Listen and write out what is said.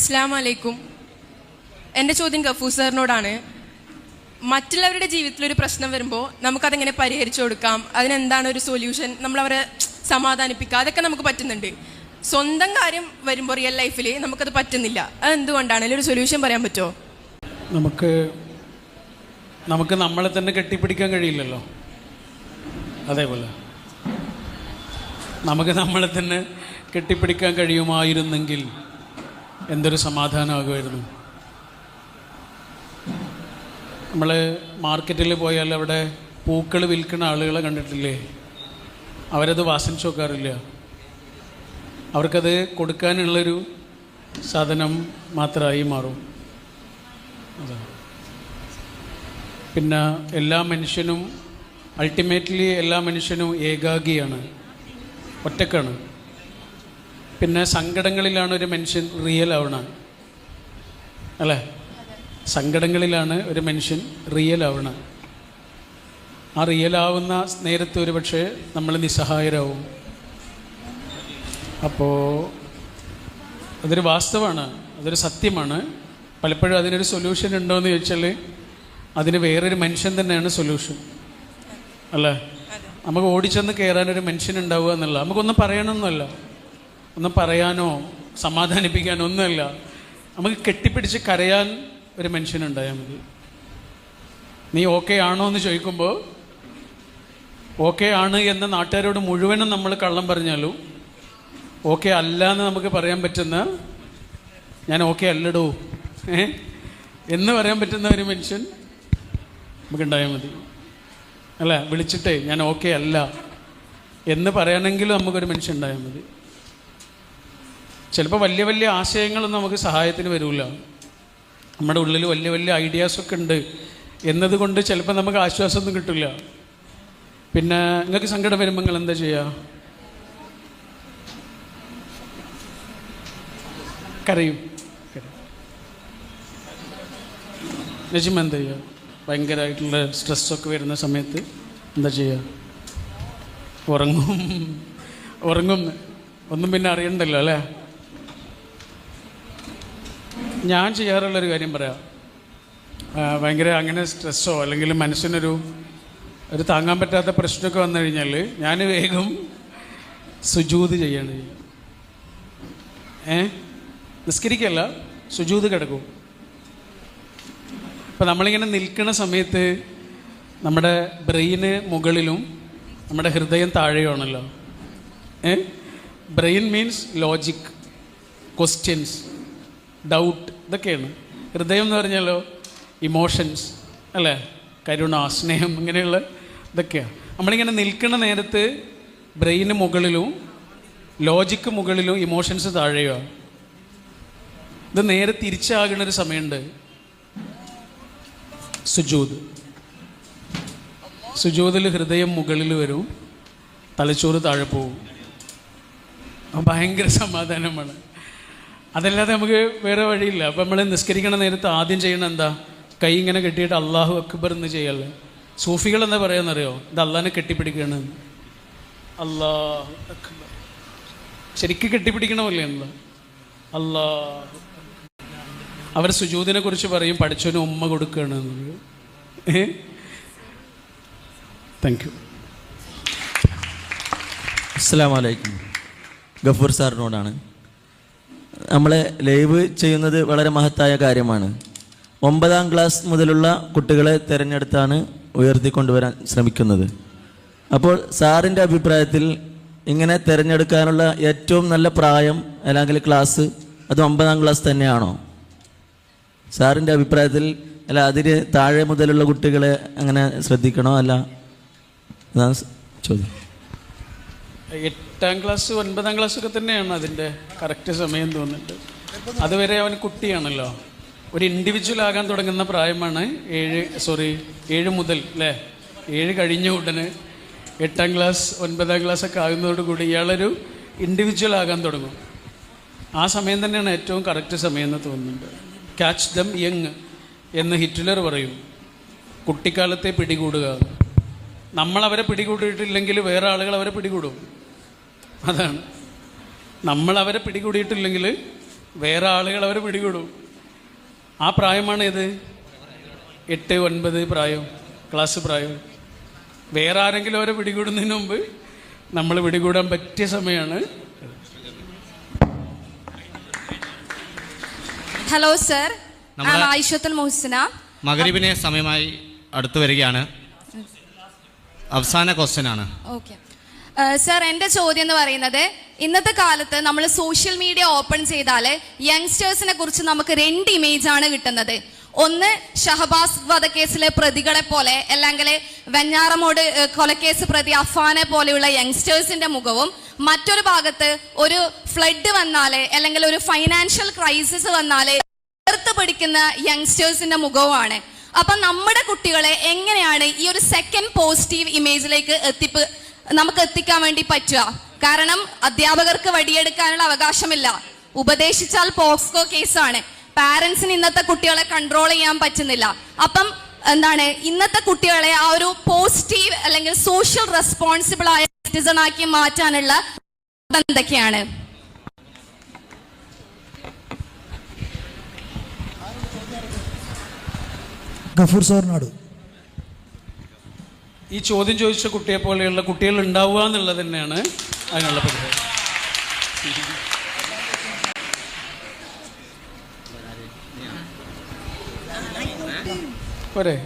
അസ്സാം എന്റെ ചോദ്യം ഗഫൂർ സാറിനോടാണ്. മറ്റുള്ളവരുടെ ജീവിതത്തിൽ ഒരു പ്രശ്നം വരുമ്പോൾ നമുക്കതെങ്ങനെ പരിഹരിച്ചു കൊടുക്കാം? അതിനെന്താണ് ഒരു സൊല്യൂഷൻ നമ്മളവരെ സമാധാനിപ്പിക്കുക അതൊക്കെ നമുക്ക് പറ്റുന്നുണ്ട്. സ്വന്തം കാര്യം വരുമ്പോൾ റിയൽ ലൈഫിൽ നമുക്കത് പറ്റുന്നില്ല. അത് എന്തുകൊണ്ടാണ് അതിലൊരു സൊല്യൂഷൻ പറയാൻ പറ്റുമോ നമുക്ക് നമുക്ക് നമ്മളെ തന്നെ കെട്ടിപ്പിടിക്കാൻ കഴിയില്ലല്ലോ. അതേപോലെ. നമുക്ക് നമ്മളെ തന്നെ കെട്ടിപ്പിടിക്കാൻ കഴിയുമായിരുന്നെങ്കിൽ എന്തൊരു സമാധാനമാകുമായിരുന്നു. നമ്മൾ മാർക്കറ്റിൽ പോയാൽ അവിടെ പൂക്കൾ വിൽക്കുന്ന ആളുകളെ കണ്ടിട്ടില്ലേ? അവരത് വാസനിച്ച് നോക്കാറില്ല. അവർക്കത് കൊടുക്കാനുള്ളൊരു സാധനം മാത്രമായി മാറും. പിന്നെ എല്ലാ മനുഷ്യനും അൾട്ടിമേറ്റ്ലി എല്ലാ മനുഷ്യനും ഏകാഗിയാണ്. ഒറ്റക്കാണ്. പിന്നെ സങ്കടങ്ങളിലാണ് ഒരു മനുഷ്യൻ റിയൽ ആവണം. അല്ലേ? സങ്കടങ്ങളിലാണ് ഒരു മനുഷ്യൻ റിയൽ ആവണം. ആ റിയൽ ആവുന്ന നേരത്തെ ഒരു പക്ഷേ നമ്മൾ നിസ്സഹായരാവും. അപ്പോൾ അതൊരു വാസ്തവമാണ് അതൊരു സത്യമാണ്. പലപ്പോഴും അതിനൊരു സൊല്യൂഷൻ ഉണ്ടോ എന്ന് ചോദിച്ചാൽ അതിന് വേറൊരു മനുഷ്യൻ തന്നെയാണ് സൊല്യൂഷൻ അല്ലേ? നമുക്ക് ഓടിച്ചെന്ന് കയറാനൊരു മനുഷ്യൻ ഉണ്ടാവുക എന്നുള്ള നമുക്കൊന്നും പറയണമെന്നല്ല ഒന്നും പറയാനോ സമാധാനിപ്പിക്കാനോ ഒന്നുമല്ല. നമുക്ക് കെട്ടിപ്പിടിച്ച് കരയാൻ ഒരു മനുഷ്യനുണ്ടായ നമുക്ക് നീ ഓക്കെ ആണോ എന്ന് ചോദിക്കുമ്പോൾ ഓക്കെ ആണ് എന്ന് നാട്ടുകാരോട് മുഴുവനും നമ്മൾ കള്ളം പറഞ്ഞാലും ഓക്കെ അല്ല എന്ന് നമുക്ക് പറയാൻ പറ്റുന്ന ഞാൻ ഓക്കെ അല്ലടോ ഏ? എന്ന് പറയാൻ പറ്റുന്ന ഒരു മനുഷ്യൻ നമുക്കുണ്ടായാൽ മതി. അല്ല വിളിച്ചിട്ടേ ഞാൻ ഓക്കെ അല്ല എന്ന് പറയണമെങ്കിലും നമുക്കൊരു മനുഷ്യൻ ഉണ്ടായാൽ മതി. ചിലപ്പോൾ വലിയ വലിയ ആശയങ്ങൾ നമുക്ക് സഹായത്തിന് വരില്ല നമ്മുടെ ഉള്ളിൽ വലിയ വലിയ ഐഡിയാസൊക്കെ ഉണ്ട്. എന്നതുകൊണ്ട് ചിലപ്പോൾ നമുക്ക് ആശ്വാസമൊന്നും കിട്ടില്ല പിന്നെ നിങ്ങൾക്ക് സങ്കടം വരുമ്പോൾ നിങ്ങൾ എന്താ ചെയ്യുക കരയും. കരയും. നജിമ എന്താ ചെയ്യുക ഭയങ്കരമായിട്ടുള്ള സ്ട്രെസ്സൊക്കെ വരുന്ന സമയത്ത് എന്താ ചെയ്യുക ഉറങ്ങും. ഉറങ്ങും. ഒന്നും പിന്നെ അറിയണ്ടല്ലോ അല്ലേ? ഞാൻ ചെയ്യാറുള്ളൊരു കാര്യം പറയാം. ഭയങ്കര അങ്ങനെ സ്ട്രെസ്സോ അല്ലെങ്കിൽ മനസ്സിനൊരു ഒരു താങ്ങാൻ പറ്റാത്ത പ്രശ്നമൊക്കെ വന്നു കഴിഞ്ഞാൽ ഞാൻ വേഗം സുജൂത് ചെയ്യാണ്. ഏ? നിസ്കരിക്കല്ല സുജൂത് കിടക്കും. ഇപ്പം നമ്മളിങ്ങനെ നിൽക്കുന്ന സമയത്ത് നമ്മുടെ ബ്രെയിന് മുകളിലും നമ്മുടെ ഹൃദയം താഴെയാണല്ലോ ഏ? Brain means logic questions. Doubt ഇതൊക്കെയാണ്. ഹൃദയം എന്ന് പറഞ്ഞാലോ ഇമോഷൻസ് അല്ലേ? കരുണ സ്നേഹം ഇങ്ങനെയുള്ള ഇതൊക്കെയാണ് നമ്മളിങ്ങനെ നിൽക്കുന്ന നേരത്ത് ബ്രെയിന് മുകളിലും ലോജിക്ക് മുകളിലും ഇമോഷൻസ് താഴെയാണ് ഇത് നേരെ തിരിച്ചാകുന്ന ഒരു സമയമുണ്ട്. സുജൂത്. സുജൂതിൽ ഹൃദയം മുകളിൽ വരും തലച്ചോറ് താഴെ പോവും. ഭയങ്കര സമാധാനമാണ്. അതല്ലാതെ നമുക്ക് വേറെ വഴിയില്ല. അപ്പം നമ്മൾ നിസ്കരിക്കണ നേരത്ത് ആദ്യം ചെയ്യണ എന്താ? കൈ ഇങ്ങനെ കെട്ടിയിട്ട് അള്ളാഹു അക്ബർ എന്ന് ചെയ്യല്ലേ? സൂഫികൾ എന്താ പറയാന്നറിയോ? ഇത് അള്ളാഹിനെ കെട്ടിപ്പിടിക്കുകയാണ് അള്ളാഹു അക്ബർ. ശരിക്കും കെട്ടിപ്പിടിക്കണമല്ലേ എന്താ അള്ളാഹു അവർ സുജൂതിനെ കുറിച്ച് പറയും പഠിച്ചവന് ഉമ്മ കൊടുക്കുകയാണ് ഏ? താങ്ക് യു അസ്സാം വലൈക്കും ഗഫൂർ സാറിനോടാണ്. നമ്മൾ ലൈവ് ചെയ്യുന്നത് വളരെ മഹത്തായ കാര്യമാണ്. ഒമ്പതാം ക്ലാസ് മുതലുള്ള കുട്ടികളെ തിരഞ്ഞെടുത്താണ് ഉയർത്തിക്കൊണ്ടുവരാൻ ശ്രമിക്കുന്നത്. അപ്പോൾ സാറിന്റെ അഭിപ്രായത്തിൽ ഇങ്ങനെ തിരഞ്ഞെടുക്കാനുള്ള ഏറ്റവും നല്ല പ്രായം അല്ലെങ്കിൽ ക്ലാസ് അത് ഒമ്പതാം ക്ലാസ് തന്നെയാണോ? സാറിന്റെ അഭിപ്രായത്തിൽ അല്ല അതിന് താഴെ മുതലുള്ള കുട്ടികളെ അങ്ങനെ ശ്രദ്ധിക്കണോ? അല്ല ചോദ്യം. എട്ടാം ക്ലാസ് ഒൻപതാം ക്ലാസ് ഒക്കെ തന്നെയാണ് അതിന്റെ കറക്റ്റ് സമയം തോന്നുന്നുണ്ട് അതുവരെ അവൻ കുട്ടിയാണല്ലോ. ഒരു ഇൻഡിവിജ്വൽ ആകാൻ തുടങ്ങുന്ന പ്രായമാണ് ഏഴ് സോറി ഏഴ് മുതൽ അല്ലേ ഏഴ് കഴിഞ്ഞ ഉടനെ എട്ടാം ക്ലാസ് ഒൻപതാം ക്ലാസ് ഒക്കെ ആകുന്നതോടുകൂടി ഇയാളൊരു ഇൻഡിവിജ്വൽ ആകാൻ തുടങ്ങും. ആ സമയം തന്നെയാണ് ഏറ്റവും കറക്റ്റ് സമയം എന്ന് തോന്നുന്നുണ്ട് ക്യാച്ച് ദം യങ് എന്ന് ഹിറ്റ്ലർ പറയും. കുട്ടിക്കാലത്തെ പിടികൂടുക. നമ്മളവരെ പിടികൂടിയിട്ടില്ലെങ്കിൽ വേറെ ആളുകൾ അവരെ പിടികൂടും. അതാണ് നമ്മൾ അവരെ പിടികൂടിയിട്ടില്ലെങ്കിൽ വേറെ ആളുകൾ അവരെ പിടികൂടും. ആ പ്രായമാണ് ഏത് എട്ട് ഒൻപത് പ്രായം ക്ലാസ് പ്രായം. വേറെ ആരെങ്കിലും അവരെ പിടികൂടുന്നതിന് മുമ്പ് നമ്മൾ പിടികൂടാൻ പറ്റിയ സമയമാണ് ഹലോ സർ ആയിഷത്തുൽ മുഹസിന മകരീബിനെ സമയമായി അടുത്തു വരികയാണ്. അവസാന ക്വസ്റ്റ്യൻ ആണ്. ഓക്കെ സർ എന്റെ ചോദ്യം എന്ന് പറയുന്നത് ഇന്നത്തെ കാലത്ത് നമ്മൾ സോഷ്യൽ മീഡിയ ഓപ്പൺ ചെയ്താൽ യങ്സ്റ്റേഴ്സിനെ കുറിച്ച് നമുക്ക് രണ്ട് ഇമേജ് ആണ് കിട്ടുന്നത്. ഒന്ന് ഷഹബാസ് വധക്കേസിലെ പ്രതികളെ പോലെ അല്ലെങ്കിൽ വെഞ്ഞാറമോട് കൊലക്കേസ് പ്രതി അഫാനെ പോലെയുള്ള യങ്സ്റ്റേഴ്സിന്റെ മുഖവും മറ്റൊരു ഭാഗത്ത് ഒരു ഫ്ലഡ് വന്നാൽ അല്ലെങ്കിൽ ഒരു ഫൈനാൻഷ്യൽ ക്രൈസിസ് വന്നാൽ ചേർത്ത് പിടിക്കുന്ന യങ്സ്റ്റേഴ്സിന്റെ മുഖവുമാണ്. അപ്പൊ നമ്മുടെ കുട്ടികളെ എങ്ങനെയാണ് ഈ ഒരു സെക്കൻഡ് പോസിറ്റീവ് ഇമേജിലേക്ക് എത്തിപ്പ് നമുക്ക് എത്തിക്കാൻ വേണ്ടി പറ്റുക. കാരണം അധ്യാപകർക്ക് വടിയെടുക്കാനുള്ള അവകാശമില്ല. ഉപദേശിച്ചാൽ പോക്സ്കോ കേസാണ്. പാരന്റ്സിന് ഇന്നത്തെ കുട്ടികളെ കൺട്രോൾ ചെയ്യാൻ പറ്റുന്നില്ല. അപ്പം എന്താണ്? ഇന്നത്തെ കുട്ടികളെ ആ ഒരു പോസിറ്റീവ് അല്ലെങ്കിൽ സോഷ്യൽ റെസ്പോൺസിബിൾ ആയ സിറ്റിസൺ ആക്കി മാറ്റാനുള്ള എന്തൊക്കെയാണ്? ഗഫൂർ സാറിനാട്. ഈ ചോദ്യം ചോദിച്ച കുട്ടിയെ പോലെയുള്ള കുട്ടികൾ ഉണ്ടാവുക എന്നുള്ളത് തന്നെയാണ് അതിനുള്ള പരിപാടി പോരെ.